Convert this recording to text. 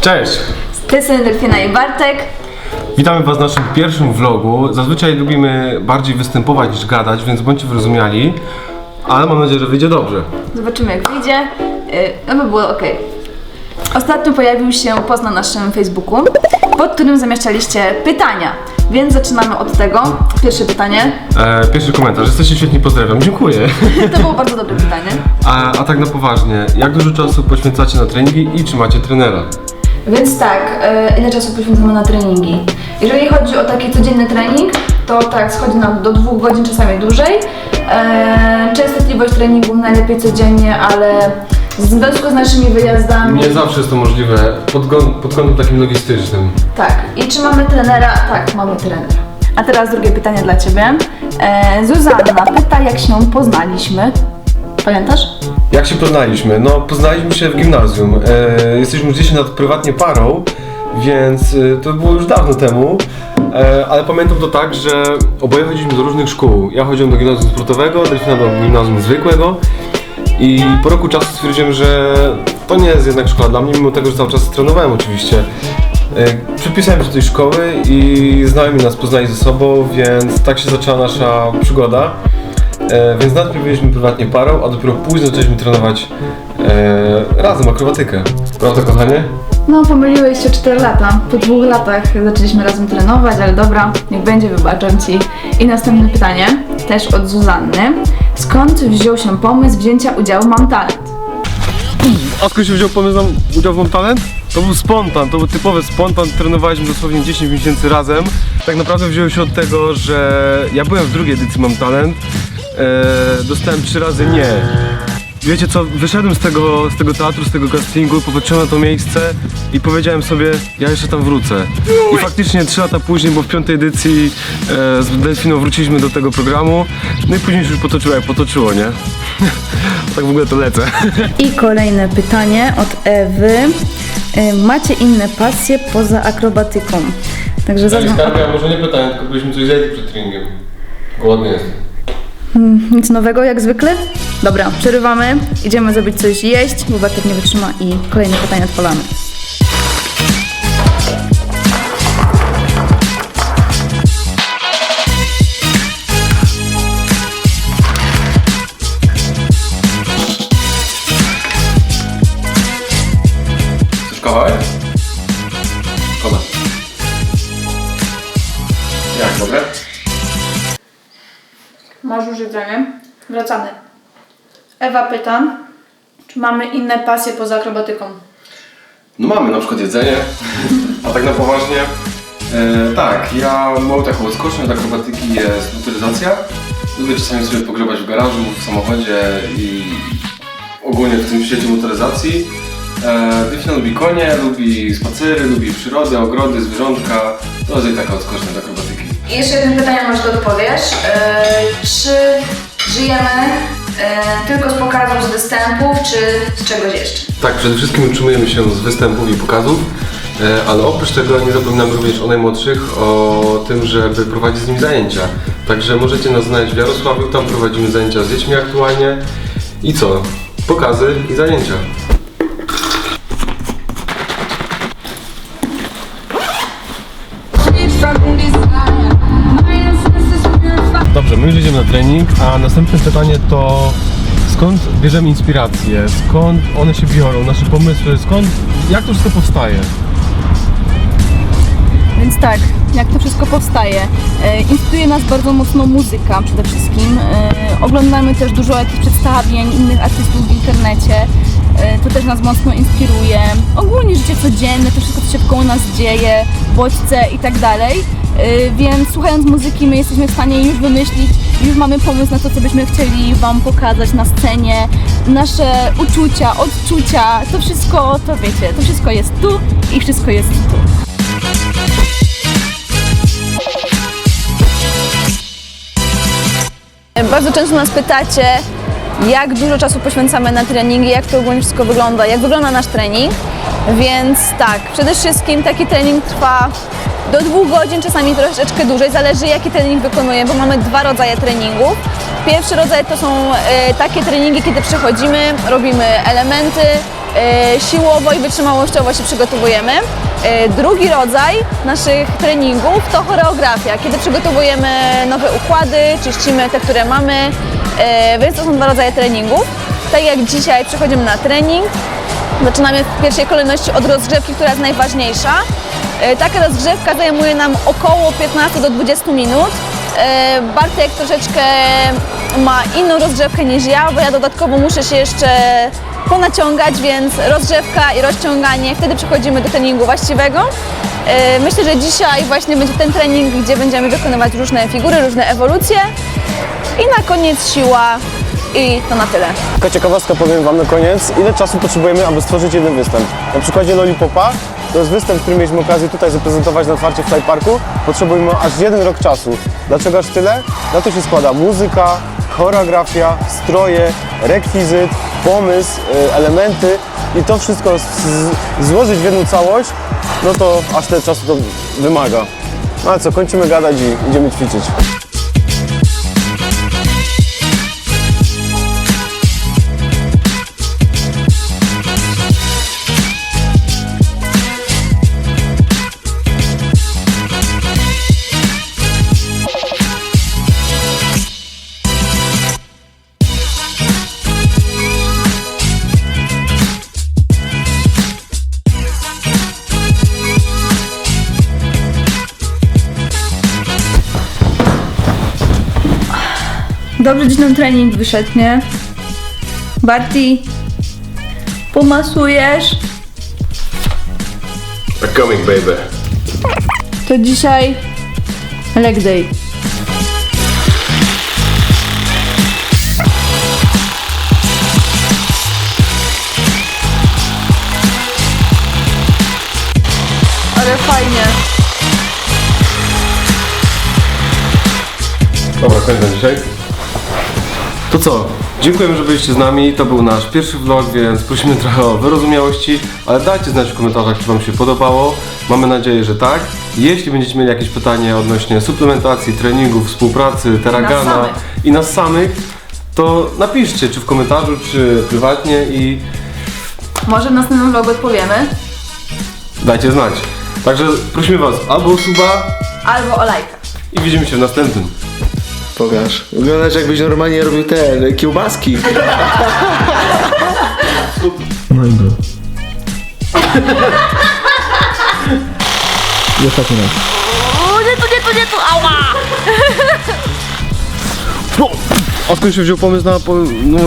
Cześć! Z tej strony Delfina i Bartek. Witamy Was w naszym pierwszym vlogu. Zazwyczaj lubimy bardziej występować niż gadać, więc bądźcie wyrozumiali. Ale mam nadzieję, że wyjdzie dobrze. Zobaczymy jak wyjdzie. No by było ok. Ostatnio pojawił się post na naszym Facebooku, pod którym zamieszczaliście pytania. Więc zaczynamy od tego. Pierwsze pytanie. E, pierwszy komentarz. Jesteście świetni, pozdrawiam. Dziękuję. To było bardzo dobre pytanie. A, a tak na poważnie, jak dużo czasu poświęcacie na treningi i czy macie trenera? Więc tak, e, ile czasu poświęcamy na treningi? Jeżeli chodzi o taki codzienny trening, to tak, schodzi nam do dwóch godzin, czasami dłużej. E, częstotliwość treningu najlepiej codziennie, ale w związku z naszymi wyjazdami. Nie zawsze jest to możliwe pod, pod kątem takim logistycznym. Tak. I czy mamy trenera? Tak, mamy trenera. A teraz drugie pytanie dla Ciebie. E, Zuzanna pyta, jak się poznaliśmy. Pamiętasz? Jak się poznaliśmy? No, poznaliśmy się w gimnazjum. E, jesteśmy 10 lat prywatnie parą, więc e, to było już dawno temu. E, ale pamiętam to tak, że oboje chodziliśmy do różnych szkół. Ja chodziłem do gimnazjum sportowego, Delfina do gimnazjum zwykłego. I po roku czasu stwierdziłem, że to nie jest jednak szkoła dla mnie, mimo tego, że cały czas trenowałem oczywiście. E, Przypisałem się do tej szkoły i znajomi nas poznali ze sobą, więc tak się zaczęła nasza przygoda. E, więc najpierw byliśmy prywatnie parą, a dopiero później zaczęliśmy trenować e, razem akrobatykę. Prawda, kochanie? No, pomyliłeś się 4 lata. Po dwóch latach zaczęliśmy razem trenować, ale dobra, niech będzie, wybaczam Ci. I następne pytanie, też od Zuzanny. Skąd wziął się pomysł wzięcia udziału Mam Talent? A skąd się wziął pomysł na udział w Mam Talent? To był spontan, to był typowy spontan, trenowaliśmy dosłownie 10 miesięcy razem. Tak naprawdę wziął się od tego, że ja byłem w drugiej edycji Mam Talent, e, dostałem trzy razy nie. Wiecie co, wyszedłem z tego, z tego teatru, z tego castingu, popatrzyłem na to miejsce i powiedziałem sobie, ja jeszcze tam wrócę. I faktycznie trzy lata później, bo w piątej edycji e, z Delfiną wróciliśmy do tego programu, no i później się już potoczyło jak potoczyło, nie? tak w ogóle to lecę. I kolejne pytanie od Ewy. Y, Macie inne pasje poza akrobatyką? Także zaznam... Skarbia, może nie pytałem, tylko byliśmy coś zjedli przed treningiem. Głodny jestem. Nic nowego jak zwykle? Dobra, przerywamy. Idziemy zrobić coś jeść, bo Bartek nie wytrzyma i kolejne pytanie odpalamy. Chcesz. Jak? Już jedzenie? Wracamy. Ewa pyta, czy mamy inne pasje poza akrobatyką? No mamy na przykład jedzenie, a tak na poważnie. E, tak, ja mam taką odskocznię od akrobatyki jest motoryzacja. Lubię czasami sobie pogrzebać w garażu, w samochodzie i ogólnie w tym świecie motoryzacji. E, lubi konie, lubi spacery, lubi przyrodę, ogrody, zwierzątka. To jest jej taka odskocznia od akrobatyki. Jeszcze jedno pytanie, może to odpowiesz. E, czy żyjemy e, tylko z pokazów, z występów, czy z czegoś jeszcze? Tak, przede wszystkim utrzymujemy się z występów i pokazów, e, ale oprócz tego nie zapominamy również o najmłodszych, o tym, żeby prowadzić z nimi zajęcia. Także możecie nas znaleźć w Jarosławiu, tam prowadzimy zajęcia z dziećmi aktualnie. I co? Pokazy i zajęcia. My już idziemy na trening, a następne pytanie to skąd bierzemy inspiracje, skąd one się biorą, nasze pomysły, skąd, jak to wszystko powstaje? Więc tak, jak to wszystko powstaje? E, inspiruje nas bardzo mocno muzyka przede wszystkim. E, oglądamy też dużo jakichś przedstawień innych artystów w internecie. E, to też nas mocno inspiruje. Ogólnie życie codzienne, to wszystko co się wkoło nas dzieje, bodźce i tak dalej. E, więc słuchając muzyki my jesteśmy w stanie już wymyślić, już mamy pomysł na to, co byśmy chcieli Wam pokazać na scenie. Nasze uczucia, odczucia, to wszystko, to wiecie, to wszystko jest tu i wszystko jest tu. Bardzo często nas pytacie, jak dużo czasu poświęcamy na treningi, jak to ogólnie wszystko wygląda, jak wygląda nasz trening. Więc tak, przede wszystkim taki trening trwa do dwóch godzin, czasami troszeczkę dłużej, zależy jaki trening wykonujemy, bo mamy dwa rodzaje treningów. Pierwszy rodzaj to są e, takie treningi, kiedy przychodzimy, robimy elementy, e, siłowo i wytrzymałościowo się przygotowujemy. E, Drugi rodzaj naszych treningów to choreografia, kiedy przygotowujemy nowe układy, czyścimy te, które mamy, więc to są dwa rodzaje treningów. Tak jak dzisiaj przechodzimy na trening, Zaczynamy w pierwszej kolejności od rozgrzewki, która jest najważniejsza. E, Taka rozgrzewka zajmuje nam około 15 do 20 minut. E, Bartek troszeczkę ma inną rozgrzewkę niż ja, bo ja dodatkowo muszę się jeszcze ponaciągać, więc rozgrzewka i rozciąganie, wtedy przechodzimy do treningu właściwego. E, Myślę, że dzisiaj właśnie będzie ten trening, gdzie będziemy wykonywać różne figury, różne ewolucje. I na koniec siła i to na tyle. Taka ciekawostka powiem Wam na koniec, ile czasu potrzebujemy, aby stworzyć jeden występ. Na przykładzie Lollipopa, to jest występ, który mieliśmy okazję tutaj zaprezentować na otwarcie w Fly Parku, potrzebujemy aż jeden rok czasu. Dlaczego aż tyle? Na to się składa muzyka, choreografia, stroje, rekwizyt, pomysł, y, elementy i to wszystko złożyć w jedną całość, no to aż tyle czasu to wymaga. No ale co, kończymy gadać i idziemy ćwiczyć. Dobrze dziś nam trening wyszedł, nie? Barty, pomasujesz? I'm coming, baby. To dzisiaj leg day. Ale fajnie. Dobra, kończę dzisiaj. To co? Dziękujemy, że byliście z nami. To był nasz pierwszy vlog, więc prosimy trochę o wyrozumiałości, ale dajcie znać w komentarzach, czy Wam się podobało. Mamy nadzieję, że tak. Jeśli będziecie mieli jakieś pytanie odnośnie suplementacji, treningów, współpracy, teragana samych. i nas samych, to napiszcie, czy w komentarzu, czy prywatnie i Może w następnym vlogu odpowiemy. dajcie znać. Także prosimy Was albo o suba Albo o lajka. i widzimy się w następnym. Pokaż. Wyglądasz jakbyś normalnie robił te kiełbaski. No i był. I ostatni raz. A skąd się wziął pomysł na... Po... No,